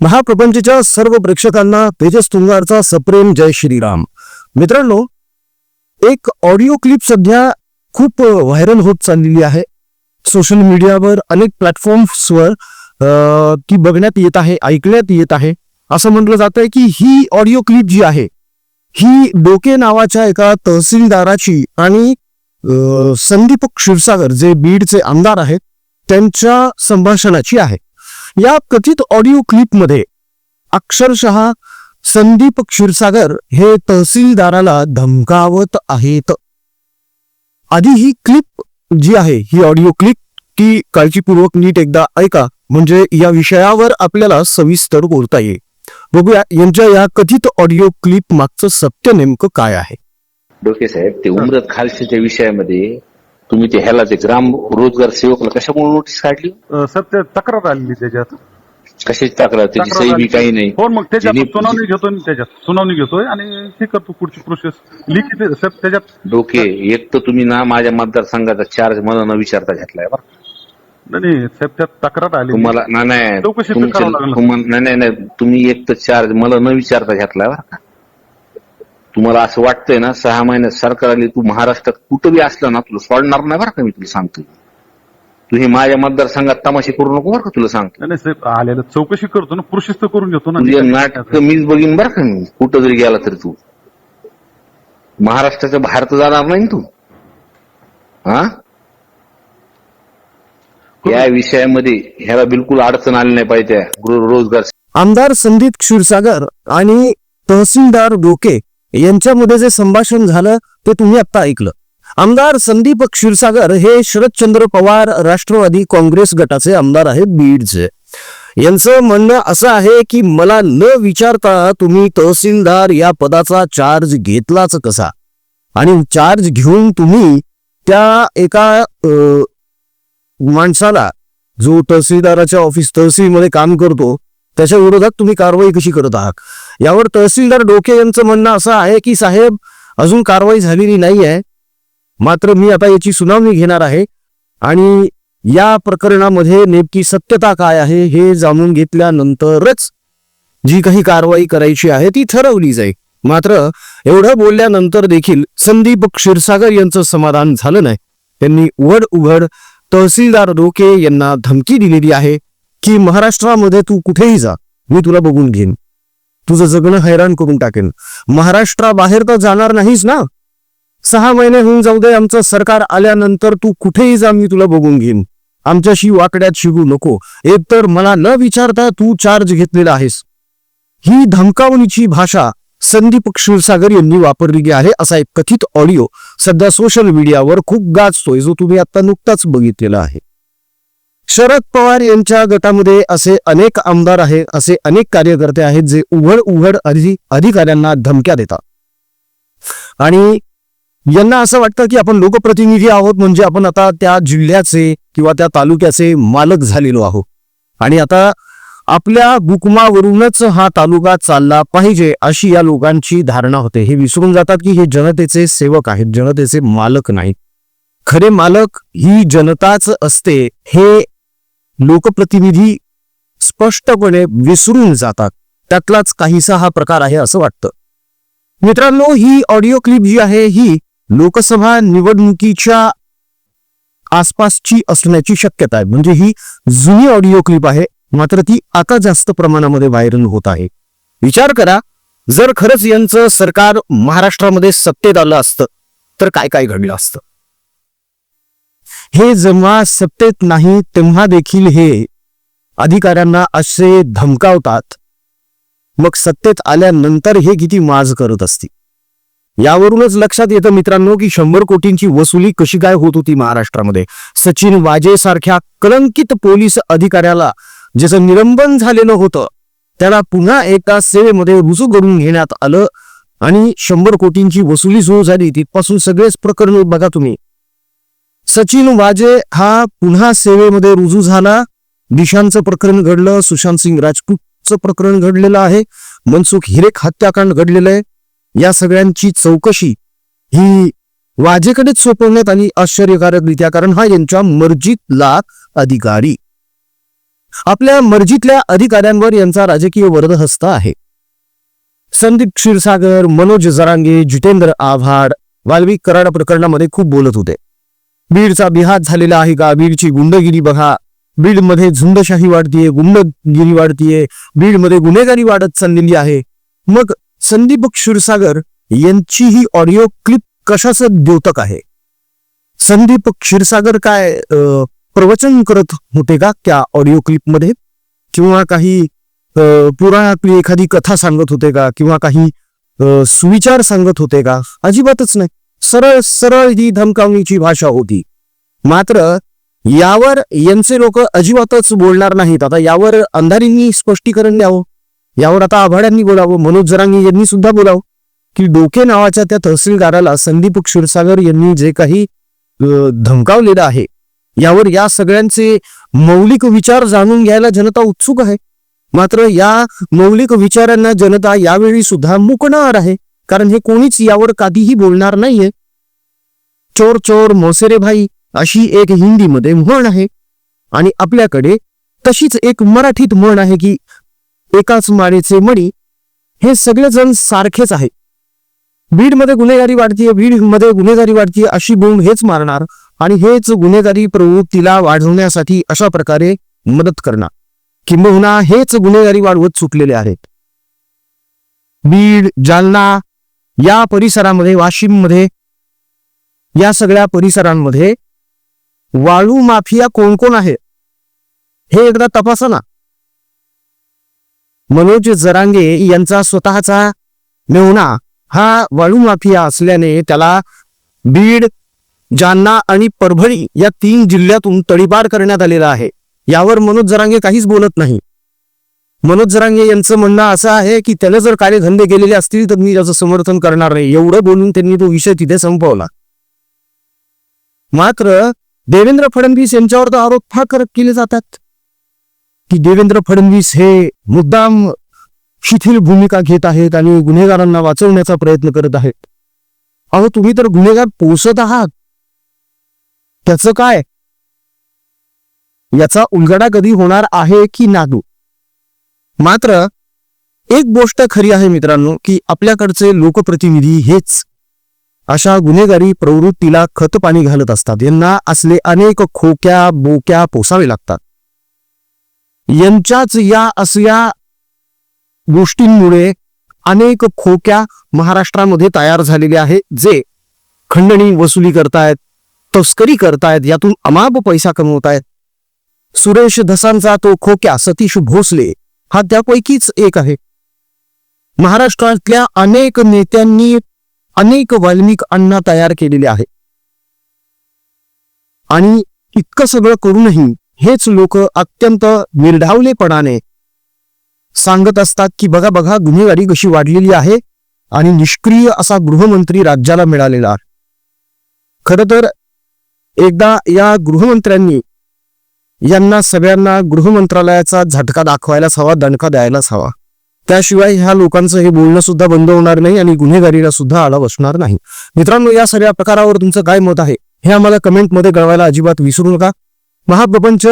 महाप्रपंचच्या सर्व प्रेक्षकांना तेजस तुंगारचा सप्रेम जय श्रीराम. मित्रांनो एक ऑडिओ क्लिप सध्या खूप व्हायरल होत चाललेली आहे. सोशल मीडियावर अनेक प्लॅटफॉर्म्सवर ती बघण्यात येत आहे ऐकण्यात येत आहे. असं म्हटलं जात आहे की ही ऑडिओ क्लिप जी आहे ही डोके नावाच्या एका तहसीलदाराची आणि संदीप क्षीरसागर जे बीडचे आमदार आहेत त्यांच्या संभाषणाची आहे. या कथित ऑडिओ क्लिपमध्ये अक्षरशः संदीप क्षीरसागर हे तहसीलदाराला धमकावत आहेत. आधी ही क्लिप जी आहे ही ऑडिओ क्लिप ती काळजीपूर्वक नीट एकदा ऐका म्हणजे या विषयावर आपल्याला सविस्तर बोलता येईल. बघूया यांच्या या कथित ऑडिओ क्लिप मागचं सत्य नेमकं काय आहे? डोके साहेब ते उमरत खालशीच्या विषयामध्ये तुम्ही ते ह्याला ते ग्राम रोजगार सेवकला कशामुळे नोटीस काढली? सर ते तक्रार आलेली त्याच्यात. कशाची तक्रार? त्याची तक्रार सही बी. काही नाही. हो मग त्याच्यात सुनावणी घेतोय ना त्याच्यात सुनावणी घेतोय आणि हे करतो पुढची प्रोसेस लिखित सर त्याच्यात डोके एक तर तुम्ही ना माझ्या मतदारसंघाचा चार्ज मला न विचारता घेतलाय बरं. नाही, नाही साहेब त्यात तक्रार आली तुम्हाला ना नाही चौकशी तर तुमच्या- करावं लागलं. तुम्हाला- नाही नाही नाही तुम्ही एक तर चार्ज मला न विचारता घेतलाय बरं का. तुम्हाला असं वाटतंय ना सहा महिन्यात सरकार आली तू महाराष्ट्रात कुठं बी असलं ना तुला सोडणार नाही बरं का मी तुला सांगतो तू हे माझ्या मतदारसंघात तमाशे करू नको बरं का तुला सांगतो नाही नाही, साहेब आलेलं चौकशी करतो ना प्रोसेस तर करून घेतो ना. तुझे नाटक मीच बघीन बरं का मी कुठं जरी गेला तरी तू. महाराष्ट्राच्या बाहेर तर जाणार नाही ना तू. हा? या विषयामध्ये ह्याला बिलकुल अडचण आली नाही पाहिजे त्या गृह रोजगार आमदार संदीप क्षीरसागर आणि तहसीलदार डोके यांच्यामध्ये जे संभाषण झालं ते तुम्ही आता ऐकलं. आमदार संदीप क्षीरसागर हे शरदचंद्र पवार राष्ट्रवादी काँग्रेस गटाचे आमदार आहेत बीडचे. यांचं म्हणणं असं आहे की मला न विचारता तुम्ही तहसीलदार या पदाचा चार्ज घेतलाच कसा? आणि चार्ज घेऊन तुम्ही त्या एका माणसाला जो तहसीलदाराच्या ऑफिस तहसीलमध्ये काम करतो त्याच्या विरोधात तुम्ही कारवाई कशी करत आहात? यावर तहसीलदार डोके यांचं म्हणणं असं आहे की साहेब अजून कारवाई झालेली नाही आहे मात्र मी आता याची सुनावणी घेणार आहे आणि या प्रकरणामध्ये नेमकी सत्यता काय आहे हे जाणून घेतल्यानंतरच जी काही कारवाई करायची आहे ती ठरवली जाईल. मात्र एवढं बोलल्यानंतर देखील संदीप क्षीरसागर यांचं समाधान झालं नाही. त्यांनी उघड उघड तहसीलदार डोके यांना धमकी दिलेली आहे. की महाराष्ट्रामध्ये तू कुठेही जा मी तुला बघून घेईन. तुझं जगणं हैराण करून टाकेन. महाराष्ट्राबाहेर तर जाणार नाहीस ना? सहा महिने होऊन जाऊ दे आमचं सरकार आल्यानंतर तू कुठेही जा मी तुला बघून घेईन. आमच्याशी वाकड्यात शिकू नको. एकतर मला न विचारता तू चार्ज घेतलेला आहेस. ही धमकावणीची भाषा संदीप क्षीरसागर यांनी वापरलेली आहे असा एक कथित ऑडिओ सध्या सोशल मीडियावर खूप गाजतोय जो तुम्ही आता नुकताच बघितलेला आहे. शरद पवार यांच्या गटामध्ये असे अनेक आमदार आहेत असे अनेक कार्यकर्ते आहेत जे उघड उघड अधि अधिकाऱ्यांना धमक्या देतात. आणि यांना असं वाटतं की आपण लोकप्रतिनिधी आहोत म्हणजे आपण आता त्या जिल्ह्याचे किंवा त्या तालुक्याचे मालक झालेलो आहोत. आणि आता आपल्या बुकमावरूनच हा तालुका चालला पाहिजे अशी या लोकांची धारणा होते. हे विसरून जातात की हे जनतेचे सेवक आहेत जनतेचे मालक नाहीत. खरे मालक ही जनताच असते हे लोकप्रतिनिधी स्पष्टपणे विसरून जातात. त्यातलाच काहीसा हा प्रकार आहे असं वाटतं. मित्रांनो ही ऑडिओ क्लिप जी आहे ही लोकसभा निवडणुकीच्या आसपासची असण्याची शक्यता आहे. म्हणजे ही जुनी ऑडिओ क्लिप आहे मात्र ती आता जास्त प्रमाणामध्ये व्हायरल होत आहे. विचार करा जर खरंच यांचं सरकार महाराष्ट्रामध्ये सत्तेत आलं असतं तर काय काय घडलं असतं? हे जेव्हा सत्तेत नाही तेव्हा देखील हे अधिकाऱ्यांना असे धमकावतात. मग सत्तेत आल्यानंतर हे किती माज करत असतील? यावरूनच लक्षात येतं मित्रांनो की शंभर कोटींची वसुली कशी काय होत होती महाराष्ट्रामध्ये. सचिन वाजे सारख्या कलंकित पोलीस अधिकाऱ्याला ज्याचं निलंबन झालेलं होतं त्याला पुन्हा एका सेवेमध्ये रुजू करून घेण्यात आलं आणि शंभर कोटींची वसुली सुरू झाली. तिथपासून सगळेच प्रकरण बघा तुम्ही. सचिन वाजे हा पुन्हा सेवेमध्ये रुजू झाला. दिशांचं प्रकरण घडलं सुशांत सिंग राजपूतचं प्रकरण घडलेलं आहे. मनसुख हिरेक हत्याकांड घडलेलं आहे. या सगळ्यांची चौकशी ही वाजेकडेच सोपवण्यात आली आश्चर्यकारकरित्या कारण हा यांच्या मर्जीतला अधिकारी. आपल्या मर्जीतल्या अधिकाऱ्यांवर यांचा राजकीय वरदहस्त आहे. संदीप क्षीरसागर मनोज जरांगे जितेंद्र आव्हाड वाल्वी कराड प्रकरणामध्ये खूप बोलत होते. बीडचा बिहात झालेला आहे का? बीडची गुंडगिरी बघा. बीडमध्ये झुंडशाही वाढतीये गुंडगिरी वाढतीये. बीडमध्ये गुन्हेगारी वाढत चाललेली आहे. मग संदीप क्षीरसागर यांची ही ऑडिओ क्लिप कशाचं द्योतक आहे? संदीप क्षीरसागर काय प्रवचन करत होते का त्या ऑडिओ क्लिपमध्ये? किंवा काही पुराणातली एखादी कथा सांगत होते का? किंवा काही सुविचार सांगत होते का? अजिबातच नाही. सरळ सरळ ही धमकावणीची भाषा होती. मात्र यावर यांचे लोक अजिबातच बोलणार नाहीत. आता यावर अंधारींनी स्पष्टीकरण द्यावं. यावर आता आभाड्यांनी बोलावं. मनोज जरांगी यांनी सुद्धा बोलावं. की डोके नावाच्या त्या तहसीलदाराला संदीप क्षीरसागर यांनी जे काही धमकावलेलं आहे यावर या सगळ्यांचे मौलिक विचार जाणून घ्यायला जनता उत्सुक आहे. मात्र या मौलिक विचारांना जनता यावेळी सुद्धा मुकणार आहे. कारण हे कोणीच यावर कधीही बोलणार नाहीये. चोर चोर मोसेरे भाई अशी एक हिंदीमध्ये म्हण आहे. आणि आपल्याकडे तशीच एक मराठीत म्हण आहे की एकाच माळेचे मणी हे सगळेजण सारखेच आहे बीडमध्ये गुन्हेगारी वाढतीये बीडमध्ये गुन्हेगारी वाढतीये अशी बोंब हेच मारणार आणि हेच गुन्हेगारी प्रवृत्तीला वाढवण्यासाठी अशा प्रकारे मदत करणार. किंबहुना हेच गुन्हेगारी वाढवत सुटलेले आहेत. बीड जालना या परिसरामध्ये वाशिममध्ये या सगळ्या परिसरांमध्ये वाळू माफिया कोण कोण आहे? हे एकदा तपासा ना मनोज जरांगे यांचा स्वतःचा मेहुणा हा वाळू माफिया असल्याने त्याला बीड जालना आणि परभणी या तीन जिल्ह्यातून तडीपार करण्यात आलेला आहे. यावर मनोज जरांगे काहीच बोलत नाही. मनोज जरांगे यांचं म्हणणं असं आहे की त्याला जर कार्यधंदे केलेले असतील तर मी त्याचं समर्थन करणार नाही. एवढं बोलून त्यांनी तो विषय तिथे संपवला. मात्र देवेंद्र फडणवीस यांच्यावर तर आरोप फार करत केले जातात. की देवेंद्र फडणवीस हे मुद्दाम शिथिल भूमिका घेत आहेत आणि गुन्हेगारांना वाचवण्याचा प्रयत्न करत आहेत. अहो तुम्ही तर गुन्हेगार पोसत आहात. त्याचं काय? याचा उलगडा कधी होणार आहे की नादू? मात्र एक गोष्ट खरी आहे मित्रांनो की आपल्याकडचे लोकप्रतिनिधी हेच अशा गुन्हेगारी प्रवृत्तीला खत पाणी घालत असतात. यांना असले अनेक खोक्या बोक्या पोसावे लागतात. यांच्याच या असल्या गोष्टींमुळे अनेक खोक्या महाराष्ट्रामध्ये तयार झालेले आहेत जे खंडणी वसुली करतायत तस्करी करतायत यातून अमाप पैसा कमवतायत. सुरेश धसांचा तो खोक्या सतीश भोसले हा त्यापैकीच एक आहे. महाराष्ट्रातल्या अनेक नेत्यांनी अनेक वाल्मिक अण्णा तयार केलेले आहे. आणि इतकं सगळं करूनही हेच लोक अत्यंत निर्ढावलेपणाने सांगत असतात की बघा बघा गुन्हेगारी कशी वाढलेली आहे आणि निष्क्रिय असा गृहमंत्री राज्याला मिळालेला आहे. खर तर एकदा या गृहमंत्र्यांनी यांना सगळ्यांना गृहमंत्रालयाचा झटका दाखवायलाच हवा दणका द्यायलाच हवा. त्याशिवाय ह्या लोकांचं हे बोलणं सुद्धा बंद होणार नाही आणि गुन्हेगारीला सुद्धा आला बसणार नाही. मित्रांनो या सगळ्या प्रकारावर तुमचं काय मत आहे हे आम्हाला कमेंटमध्ये कळवायला अजिबात विसरू नका. महाप्रपंच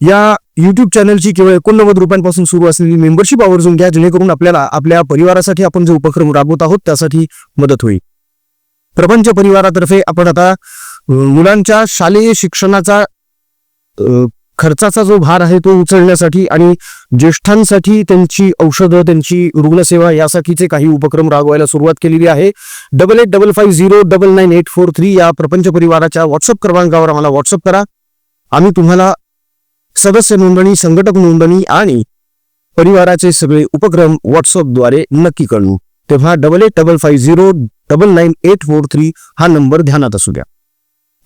या युट्यूब चॅनलची केवळ एकोणनव्वद रुपयांपासून सुरू असलेली मेंबरशिप आवर्जून घ्या जेणेकरून आपल्याला आपल्या परिवारासाठी आपण जे उपक्रम राबवत आहोत त्यासाठी मदत होईल. प्रपंच परिवारातर्फे आपण आता मुलांच्या शालेय शिक्षणाचा खर्चाचा जो भार आहे तो उचलण्यासाठी आणि ज्येष्ठांसाठी त्यांची औषधं त्यांची रुग्णसेवा यासाठीचे काही उपक्रम राबवायला सुरुवात केलेली आहे. Double eight double five zero double nine eight four three या प्रपंच परिवाराच्या व्हॉट्सअप क्रमांकावर आम्हाला व्हॉट्सअप करा. आम्ही तुम्हाला सदस्य नोंदणी संघटक नोंदणी आणि परिवाराचे सगळे उपक्रम व्हॉट्सअपद्वारे नक्की कळवू तेव्हा double eight double five zero double nine eight four three हा नंबर ध्यानात असू द्या.